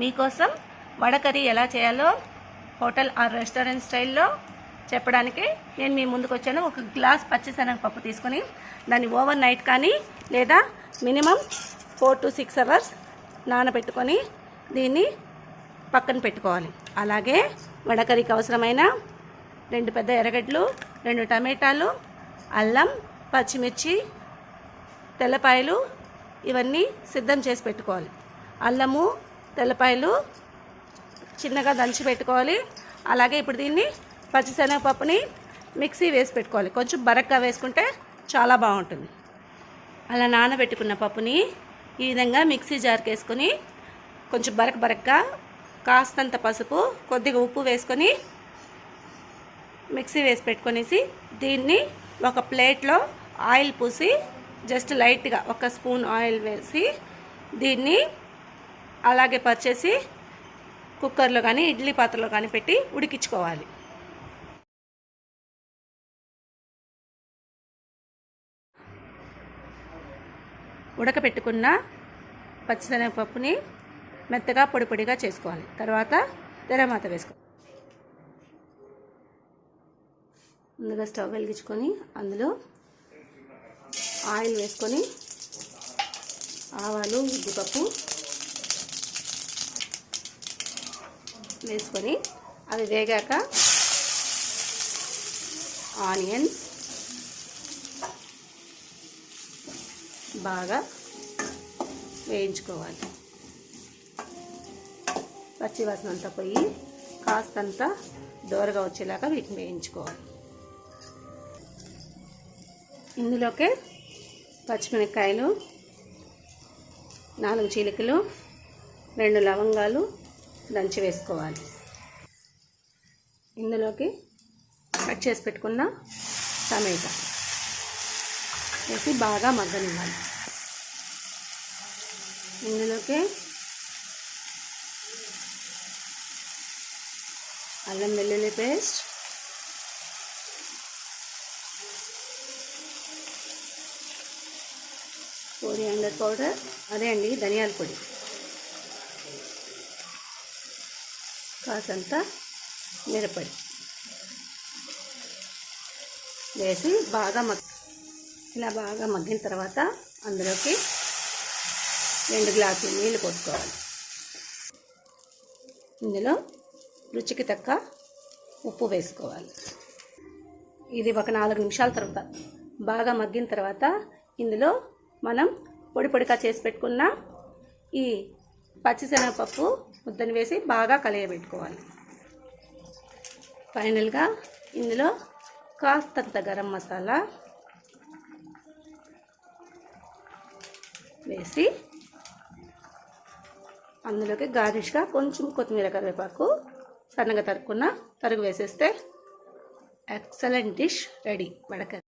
మీకోసం వడకర్రీ ఎలా చేయాలో హోటల్ ఆర్ రెస్టారెంట్ స్టైల్లో చెప్పడానికి నేను మీ ముందుకు వచ్చాను ఒక గ్లాస్ పచ్చిశనగపప్పు తీసుకొని దాన్ని ఓవర్ నైట్ కానీ లేదా minimum four to six hours నానబెట్టుకొని దీన్ని పక్కన పెట్టుకోవాలి. అలాగే వడకర్రీకి అవసరమైన రెండు పెద్ద ఎర్రగడ్డలు రెండు టమాటాలు అల్లం పచ్చిమిర్చి తెల్లపాయలు ఇవన్నీ సిద్ధం చేసి పెట్టుకోవాలి. అల్లము తెల్లపాయలు చిన్నగా దంచి పెట్టుకోవాలి. అలాగే ఇప్పుడు దీన్ని పచ్చిశనగపప్పుని మిక్సీ వేసి పెట్టుకోవాలి. కొంచెం బరక్గా వేసుకుంటే చాలా బాగుంటుంది. అలా నానబెట్టుకున్న పప్పుని ఈ విధంగా మిక్సీ జార్కి వేసుకొని కొంచెం బరక బరక్గా కాస్తంత పసుపు కొద్దిగా ఉప్పు వేసుకొని మిక్సీ వేసి పెట్టుకొనేసి దీన్ని ఒక ప్లేట్లో ఆయిల్ పూసి జస్ట్ లైట్గా ఒక స్పూన్ ఆయిల్ వేసి దీన్ని అలాగే పరిచేసి కుక్కర్లో కానీ ఇడ్లీ పాత్రలో కానీ పెట్టి ఉడికించుకోవాలి. ఉడకపెట్టుకున్న పచ్చిశనగపప్పుని మెత్తగా పొడి పొడిగా చేసుకోవాలి. తర్వాత తెరమాత వేసుకోవాలి. ముందుగా స్టవ్ వెలిగించుకొని అందులో ఆయిల్ వేసుకొని ఆవాలు ఉద్దిపప్పు వేసుకొని అవి వేగాక ఆనియన్స్ బాగా వేయించుకోవాలి. పచ్చివాసన అంతా పోయి కాస్తంత దోరగా వచ్చేలాగా వీటిని వేయించుకోవాలి. ఇందులోకే పచ్చిమిరపకాయలు నాలుగు చిలుకలు రెండు లవంగాలు దంచి వేసుకోవాలి. ఇందులోకి కట్ చేసి పెట్టుకున్న టమాటా వేసి బాగా మగ్గనివ్వాలి. ఇందులోకి అల్లం వెల్లుల్లి పేస్ట్ కోరియాండర్ పౌడర్ అదే అండి ధనియాల పొడి. కాసంత మిరపడి వేసి బాగా మగ్ ఇలా బాగా మగ్గిన తర్వాత అందులోకి రెండు గ్లాసులు నీళ్ళు పోసుకోవాలి. ఇందులో రుచికి తక్క ఉప్పు వేసుకోవాలి. ఇది ఒక నాలుగు నిమిషాల తర్వాత బాగా మగ్గిన తర్వాత ఇందులో మనం పొడి పొడిగా చేసి పెట్టుకున్న ఈ పచ్చిశనగపప్పు ముద్దని వేసి బాగా కలయబెట్టుకోవాలి. ఫైనల్గా ఇందులో కాస్తంత గరం మసాలా వేసి అందులోకి గార్నిష్గా కొంచెం కొత్తిమీర కరివేపాకు సన్నగా తరుక్కున్న తరుగు వేసేస్తే ఎక్సలెంట్ డిష్ రెడీ. వడకరి